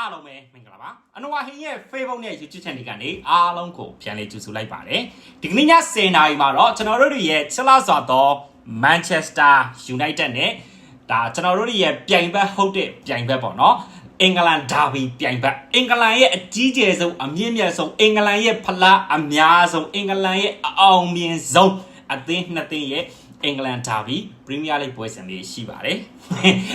အားလုံးပဲမင်္ဂလာပါအနဝဟင်းရဲ့ Facebook နဲ့ YouTube channel ကနေအားလုံးကိုပြန်လည်ကြိုဆိုလိုက်ပါတယ်ဒီကနေ့ည10:00နာရီမှာတော့ကျွန်တော်တို့ရဲ့ချစ်လာစွာသော Manchester United နဲ့ဒါကျွန်တော်တို့ရဲ့ပြိုင်ဘက်ဟုတ်တဲ့ပြိုင်ဘက်ပေါ့နော်အင်္ဂလန်ဒါဘီပြိုင်ဘက်အင်္ဂလန်ရဲ့အကြီးကျယ်ဆုံးအမြင့်မြတ်ဆုံးအင်္ဂလန်ရဲ့ဖလားအများဆုံးအင်္ဂလန်ရဲ့အအောင်မြင်ဆုံးအသင်းနှစ်သင်းရဲ့ အင်္ဂလန်ဒါဘီပရီးမီးယားလိပွဲစဉ်လေးရှိပါတယ်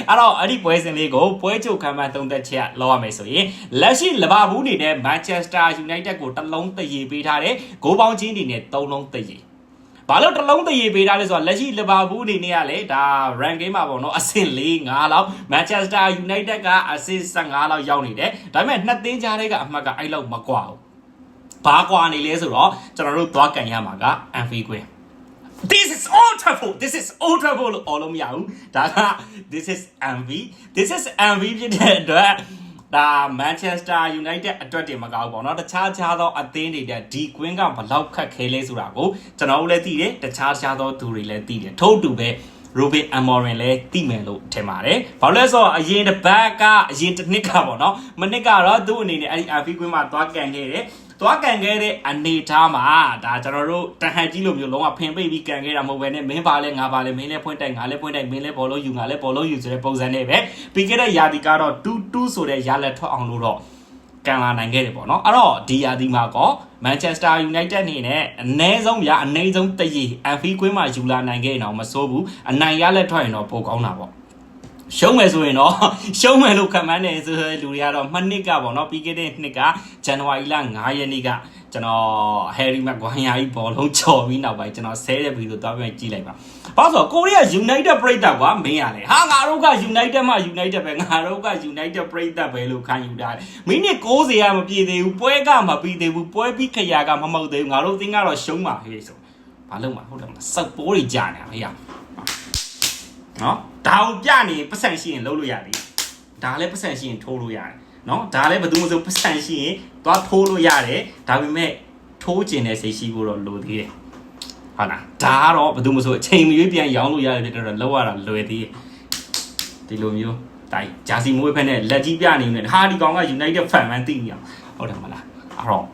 အဲ့တော့အဲ့ဒီပွဲစဉ်လေးကိုပွဲချုပ်ခံမှန်းသုံးသက်ချက်လောက်ရမယ်ဆိုရင်လက်ရှိလဘာဘူးနေနဲ့ Manchester United ကိုတစ်လုံးတရေပေးထားတယ်ဂိုးပေါင်းချင်းအနေနဲ့သုံးလုံးတရေဘာလို့တစ်လုံးတရေပေးထားလဲဆိုတော့လက်ရှိလဘာဘူးအနေနဲ့ကလေဒါ ranking မှာပေါ့နော်အဆင့်၄၅လောက် Manchester United ကအဆင့်15လောက်ရောက်နေတယ်ဒါပေမဲ့နှစ်သင်းကြားထဲကအမှတ်ကအဲ့လောက်မကွာဘူးဘာကွာနေလဲဆိုတော့ကျွန်တော်တို့သွားကန်ရမှာက Anfield Queen This is Old Trafford this is Old Trafford လို့အော်လို့မရဘူးဒါက this is envy this is envy ဖြစ်တဲ့အတွက်ဒါ Manchester United အတွက်တင်မကောက်ဘူးပေါ့နော်တခြားခြားသောအသင်းတွေတဲ့ဒီကွင်းကဘလောက်ခက်ခဲလဲဆိုတာကိုကျွန်တော်တို့လည်းသိတယ်တခြားခြားသောသူတွေလည်းသိတယ်ထို့အတူပဲ Robin Amorin လည်းသိမယ်လို့ထင်ပါတယ်။ဘာလို့လဲဆိုတော့အရင်တစ်ပတ်ကအရင်တစ်နှစ်ကပေါ့နော်။မနစ်ကတော့သူ့အနေနဲ့အဲ့ဒီ Anfield ကွင်းမှာသွားကန်ခဲ့တယ်။ သွားကန်ခဲ့တဲ့အနေထားမှာဒါကျွန်တော်တို့တဟန်ကြီးလိုမျိုးလုံးဝဖင်ပိတ်ပြီးကန်ခဲ့တာမဟုတ်ဘဲနဲ့မင်းပါလဲငါပါလဲမင်းလဲဖွင့်တိုက်ငါလဲဖွင့်တိုက်မင်းလဲဘောလုံးယူငါလဲဘောလုံးယူဆိုတဲ့ပုံစံနဲ့ပဲပြီးခဲ့တဲ့ယာတီကတော့2-2ဆိုတဲ့ရလက်ထွက်အောင်လို့တော့ကန်လာနိုင်ခဲ့တယ်ပေါ့နော်အဲ့တော့ဒီယာတီမှာကော Manchester United အနေနဲ့အနည်းဆုံးရအနည်းဆုံးတရီ Anfield ကွင်းမှာယူလာနိုင်ခဲ့ရင်တော့မစိုးဘူးအနိုင်ရလက်ထွက်ရင်တော့ပိုကောင်းတာပေါ့ ရှုံးမယ်ဆိုရင်တော့ရှုံးမယ်လို့ခံမှန်းနေဆိုတဲ့လူတွေကတော့မှနှစ်ကပေါ့နော်ပြီးခဲ့တဲ့နှစ်ကဇန်နဝါရီလ9ရက်နေ့ကကျွန်တော် Harry Maguire ကြီးဘောလုံးချော်ပြီးနောက်ပိုင်းကျွန်တော်ဆဲတဲ့ဗီဒီယိုသွားပြန်ကြည့်လိုက်ပါ။ဘာလို့ဆိုတော့ကိုရီးယား United ပြိတ္တကွာမင်းရလေ။ဟာငါတို့က United မှ United ပဲငါတို့က United ပြိတ္တပဲလို့ခံယူတာ။မိနစ်60ကမပြည့်သေးဘူးပွဲကမပြီးသေးဘူးပွဲပြီးခရာကမမဟုတ်သေးဘူးငါတို့သင်ကတော့ရှုံးပါဟေးဆို။ဘာလို့မှဟုတ်တယ်မလားစက်ပိုးတွေကြာနေတာမရ။ နော်ဒါကိုပြနေပတ်စံရှိရင်လုံးလို့ရတယ်။ဒါလည်းပတ်စံရှိရင်ထိုးလို့ရတယ်။နော်ဒါလည်းဘယ်သူမှမဆိုပတ်စံရှိရင်သွားထိုးလို့ရတယ်။ဒါပေမဲ့ထိုးကျင်တဲ့စိတ်ရှိဖို့တော့လိုသေးတယ်။ဟုတ်လားဒါကတော့ဘယ်သူမှမဆိုအချိန်မရွေးပြန်ရောင်းလို့ရတယ်တဲ့တော့လောက်ရတာလွယ်သေးတယ်။ဒီလိုမျိုးတိုင်းဂျာစီမွေးဖက်နဲ့လက်ကြီးပြနေနေဟာဒီကောင်က United fan မှန်းသိနေအောင်ဟုတ်တယ်မလားအဲ့တော့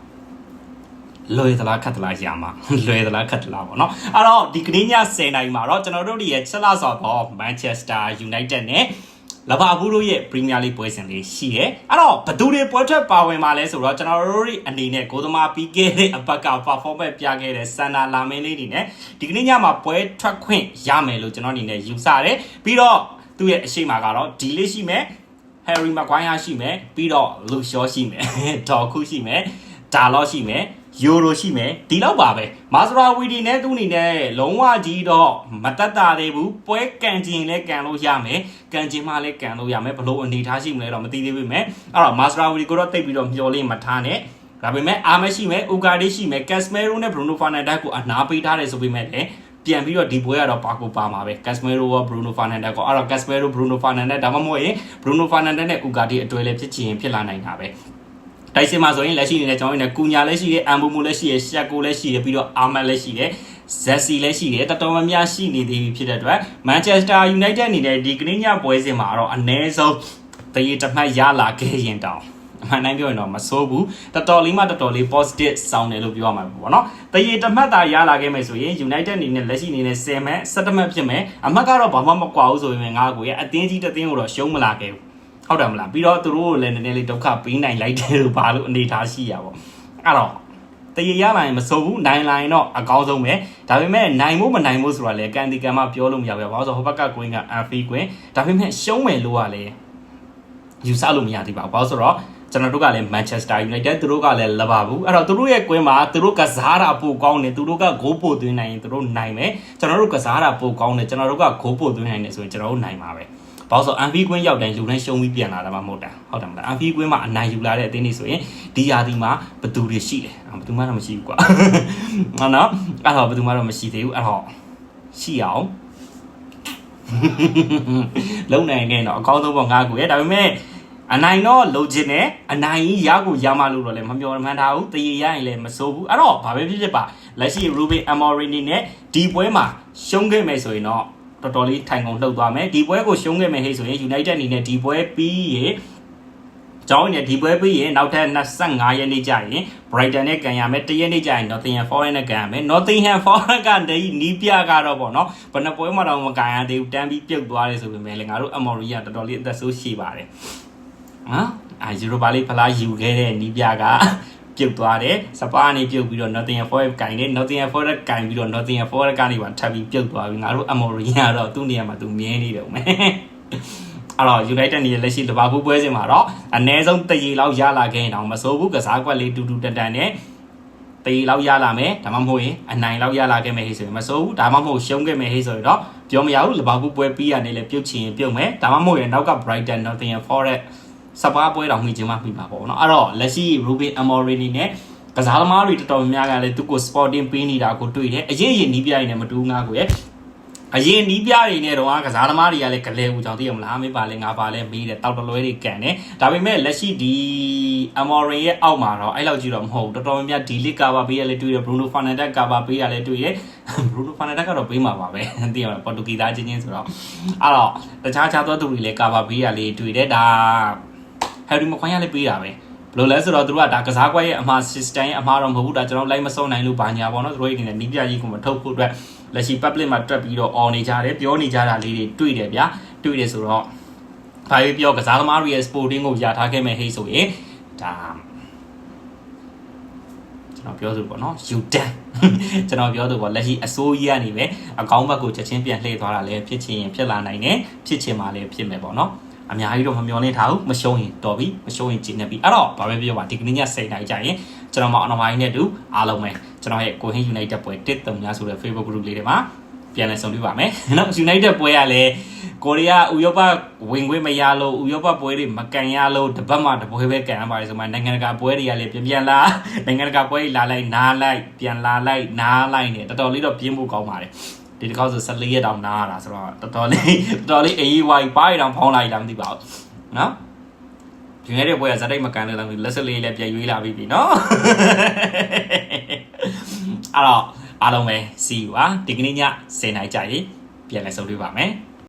လွယ်သလားခက်သလားရှာမှာလွယ်သလားခက်သလားပေါ့နော်အဲ့တော့ဒီကနေ့ည10:00နာရီမှာတော့ကျွန်တော်တို့ရဲ့ချက်လာဆော်တော့ Manchester United နဲ့လဘာဘူးတို့ရဲ့ Premier League ပွဲစဉ်လေးရှိတယ်။အဲ့တော့ဘသူတွေပွဲထွက်ပါဝင်มาလဲဆိုတော့ကျွန်တော်တို့အနေနဲ့ဂိုးသမားပြီးခဲ့တဲ့အပတ်က performance ပြခဲ့တဲ့စန္ဒာလာမင်းလေးတွေနဲ့ဒီကနေ့ညမှာပွဲထွက်ခွင့်ရမယ်လို့ကျွန်တော်အနေနဲ့ယူဆတယ်။ပြီးတော့သူ့ရဲ့အရှိမကတော့ဒီလေးရှိမယ်။ Harry Maguire ရှိမယ်ပြီးတော့ Luke Shaw ရှိမယ်။ဒေါ်ခုရှိမယ်။ဒါလော့ရှိမယ်။ ယူရိုရှိမယ်ဒီလောက်ပါပဲမာစရာဝီဒီနဲ့သူ့အနေနဲ့လုံးဝကြီးတော့မတက်တာသေးဘူးပွဲကန်ကျင်လဲကန်လို့ရမယ်ကန်ကျင်မှလည်းကန်လို့ရမယ်ဘလို့အနေထားရှိမလဲတော့မသိသေးပေမဲ့အဲ့တော့မာစရာဝီဒီကိုတော့တိတ်ပြီးတော့မျောလေးမထားနဲ့ဒါပေမဲ့အာမရှိမယ်ဥကာဒီရှိမယ်ကက်စမဲရိုနဲ့ဘရူနိုဖာနန်ဒက်ကိုအနာပေးထားတယ်ဆိုပေမဲ့လည်းပြန်ပြီးတော့ဒီပွဲကတော့ပါကိုပါမှာပဲကက်စမဲရိုရောဘရူနိုဖာနန်ဒက်ကိုအဲ့တော့ကက်စမဲရိုဘရူနိုဖာနန်ဒက်ဒါမှမဟုတ်ရင်ဘရူနိုဖာနန်ဒက်နဲ့ဥကာဒီအတွဲလည်းဖြစ်ချင်ဖြစ်လာနိုင်တာပဲ တိုက်စင်မှာဆိုရင်လက်ရှိနေတဲ့ကျွန်တော်တို့ကူညာလည်းရှိတယ်အမ်ဘူမူလည်းရှိတယ်ရှက်ကိုလည်းရှိတယ်ပြီးတော့အာမတ်လည်းရှိတယ်ဇက်စီလည်းရှိတယ်တော်တော်များများရှိနေသေးပြီဖြစ်တဲ့အတွက်မန်ချက်စတာယူနိုက်တက်အနေနဲ့ဒီကနေ့ညပွဲစဉ်မှာတော့အနည်းဆုံးတရေတစ်မှတ်ရလာခဲ့ရင်တောင်အမှန်တိုင်းပြောရင်တော့မဆိုးဘူးတော်တော်လေးမှတော်တော်လေး positive စောင်းတယ်လို့ပြောရမှာပေါ့နော်တရေတစ်မှတ်သာရလာခဲ့မယ်ဆိုရင် United အနေနဲ့လက်ရှိအနေနဲ့10မှတ်17မှတ်ဖြစ်မယ်အမှတ်ကတော့ဘာမှမကွာဘူးဆိုရင်ငါကိုရအတင်းကြီးတစ်တင်းကိုတော့ရှုံးမလာခဲ့ဘူး ဟုတ်တယ်မလားပြီးတော့သူတို့ကိုလည်းနည်းနည်းလေးဒုက္ခပေးနိုင်လိုက်တယ်လို့ဘာလို့အနေထားရှိရပါဘောအဲ့တော့တရေရလာရင်မစိုးဘူးနိုင်လာရင်တော့အကောင်းဆုံးပဲဒါပေမဲ့နိုင်မို့မနိုင်မို့ဆိုတာလေကန်ဒီကန်မပြောလို့မရဘူးဘာလို့ဆိုဟိုဘက်ကကွင်းကအန်ဖီကွင်းဒါပေမဲ့ရှုံးမယ်လို့ကလည်းယူဆလို့မရသေးပါဘူးဘာလို့ဆိုတော့ကျွန်တော်တို့ကလည်း Manchester United သူတို့ကလည်းလဘာဘူးအဲ့တော့သူတို့ရဲ့ကွင်းမှာသူတို့ကစားတာပိုကောင်းတယ်သူတို့ကဂိုးပို့သွင်းနိုင်ရင်သူတို့နိုင်မယ်ကျွန်တော်တို့ကစားတာပိုကောင်းတယ်ကျွန်တော်တို့ကဂိုးပို့သွင်းနိုင်တယ်ဆိုရင်ကျွန်တော်တို့နိုင်မှာပဲ ဘာလို့ဆိုအန်ဖီကွင်းရောက်တိုင်းလူတိုင်းရှုံးပြီးပြန်လာတာမှမဟုတ်တာဟုတ်တယ်မလားအန်ဖီကွင်းမှာအနိုင်ယူလာတဲ့အသင်းတွေဆိုရင်ဒီယာဒီမှာဘသူတွေရှိတယ်ဘသူမှတော့မရှိဘူးကွာဟုတ်နော်အဲ့တော့ဘသူမှတော့မရှိသေးဘူးအဲ့တော့ရှိအောင်လုံနိုင်ခဲ့တော့အကောင်းဆုံးပေါ့ငါကူရဲ့ဒါပေမဲ့အနိုင်တော့လိုချင်တယ်အနိုင်ကြီးရကိုရမလို့တော့လည်းမပြောမှန်းထားဘူးတရေရရင်လည်းမစိုးဘူးအဲ့တော့ဘာပဲဖြစ်ဖြစ်ပါလက်ရှိ Ruben Amorim နဲ့ဒီပွဲမှာရှုံးခဲ့မယ်ဆိုရင်တော့ တော်တော်လေးထိုင်ကုန်လှုပ်သွားမယ်ဒီပွဲကိုရှုံးခဲ့မယ်ဟဲ့ဆိုရင် United အနေနဲ့ဒီပွဲပြီးရေကျွန်တော်တို့ဒီပွဲပြီးရင်နောက်ထပ်25ရက်နေ့ကျရင် Brighton နဲ့ကန်ရမယ်တရက်နေ့ကျရင် Nottingham Forest နဲ့ကန်ရမယ် Nottingham Forest ကနေနီးပြကတော့ပေါ့နော်ဘယ်နှပွဲမှတော့မကန်ရသေးဘူးတန်းပြီးပြုတ်သွားတယ်ဆိုပေမဲ့လည်းငါတို့ Amory ကတော်တော်လေးအသက်ဆိုးရှိပါတယ်နော်အဲ Europa League ဖလားယူခဲ့တဲ့နီးပြက ပြုတ်သွားတယ်စပါးနေပြုတ်ပြီးတော့ Nottingham Forest ကင်တယ် Nottingham Forest ကင်ပြီးတော့ Nottingham Forest ကနေပါထပ်ပြီးပြုတ်သွားပြီငါတို့ Amory ကတော့သူ့နေရာမှာသူမြဲနေတယ်ဦးမယ်အဲ့တော့ United နေလက်ရှိလီဗာပူးပွဲစဉ်မှာတော့အနည်းဆုံးတရီလောက်ရလာခဲ့ရင်တော့မစိုးဘူးကစားကွက်လေးတူတူတန်တန်နဲ့တရီလောက်ရလာမယ်ဒါမှမဟုတ်ရင်အနိုင်လောက်ရလာခဲ့မယ်ဟိဆိုရင်မစိုးဘူးဒါမှမဟုတ်ရှုံးခဲ့မယ်ဟိဆိုရင်တော့ပြောမရဘူးလီဗာပူးပွဲပြီးရနေလေပြုတ်ချင်ရင်ပြုတ်မယ်ဒါမှမဟုတ်ရင်နောက်က Brighton Nottingham Forest စပါးပွဲတော်မှီချင်းမှမိပါပေါ့နော်အဲ့တော့လက်ရှိ Ruben Amorim နဲ့ကစားသမားတွေတော်တော်များများကလည်းသူကို sporting ပေးနေတာကိုတွေ့တယ်အရင်ရင်နီးပြရည်နဲ့မတူငါကိုရဲ့အရင်နီးပြတွေနဲ့တော့ကစားသမားတွေကလည်းကလဲဦးကြောင့်သိရမလားမေးပါလဲငါပါလဲမေးတယ်တောက်တလွဲတွေကန်တယ်ဒါပေမဲ့လက်ရှိဒီ Amorim ရဲ့အောက်မှာတော့အဲ့လောက်ကြီးတော့မဟုတ်ဘူးတော်တော်များများဒီလစ်ကာပါပေးရလဲတွေ့တယ် Bruno Fernandes ကာပါပေးရလဲတွေ့တယ် Bruno Fernandes ကတော့ပေးမှာပါပဲသိရမလားပေါ်တူဂီသားချင်းချင်းဆိုတော့အဲ့တော့တခြားခြားသောသူတွေလည်းကာပါပေးရလေတွေ့တယ်ဒါ ဟယ်ရီမခွန်ရလည်းပေးတာပဲဘယ်လိုလဲဆိုတော့သူတို့ကဒါကစားကွက်ရဲ့အမှား system ရဲ့အမှားတော့မဟုတ်ဘူးဒါကျွန်တော်လိုက်မစုံနိုင်လို့ဘာညာပေါ့နော်သူတို့ရဲ့အနေနဲ့နီးပြကြီးကိုမထုတ်ဖို့အတွက်လက်ရှိ public မှာတွက်ပြီးတော့ on နေကြတယ်ပြောနေကြတာလေးတွေတွေ့တယ်ဗျာတွေ့တယ်ဆိုတော့ဘာပဲပြောကစားသမားတွေရဲ့ sporting ကိုယာထားခဲ့မဲ့ဟိဆိုရင်ဒါကျွန်တော်ပြောသူပေါ့နော်ယူတန်ကျွန်တော်ပြောသူပေါ့လက်ရှိအစိုးရကနေပဲအကောင်းဘက်ကိုချက်ချင်းပြန်လှည့်သွားတာလည်းဖြစ်ချင်ရင်ဖြစ်လာနိုင်တယ်ဖြစ်ချင်မှလည်းဖြစ်မယ်ပေါ့နော် အများကြီးတော့မမျောလင့်ထားဘူးမရှုံးရင်တော်ပြီမရှုံးရင်ကျင်းနေပြီအဲ့တော့ဘာပဲပြောပါဒီကနေ့ည7:00နာရီကြာရင်ကျွန်တော်မအနဝိုင်းနဲ့တူအားလုံးပဲကျွန်တော်ရဲ့ကိုဟင်း United ပွဲတစ်တုံညာဆိုတဲ့ Facebook group လေးတွေမှာပြန်လည်ဆုံတွေ့ပါမယ်နော် United ပွဲကလည်းကိုရီးယားဥရောပဝင်ခွင့်မရလို့ဥရောပပွဲတွေမကန်ရလို့တပတ်မှတပွဲပဲကန်ရပါတယ်ဆိုမှနိုင်ငံတကာပွဲတွေကလည်းပြန်ပြန်လာနိုင်ငံတကာပွဲတွေလာလိုက်နားလိုက်ပြန်လာလိုက်နားလိုက်နေတော်တော်လေးတော့ပြင်းဖို့ကောင်းပါတယ် ဒီတစ်ခေါက်ဆို14ရက်တောင်နားရတာဆိုတော့တော်တော်လေးတော်တော်လေးအေးဝိုင်းပါးရတောင်ဖောင်းလိုက်လားမသိပါဘူးနော်ဒီနေ့တဲ့ပွဲကဇာတ်တိုက်မကန်လို့လားမသိဘူးလက်စလေးလည်းပြန်ရွေးလာပြီပြီနော်အဲ့တော့အားလုံးပဲ see you ပါဒီကနေ့ည10:00နာရီကြာရင်ပြန်လည်ဆုံတွေ့ပါမယ်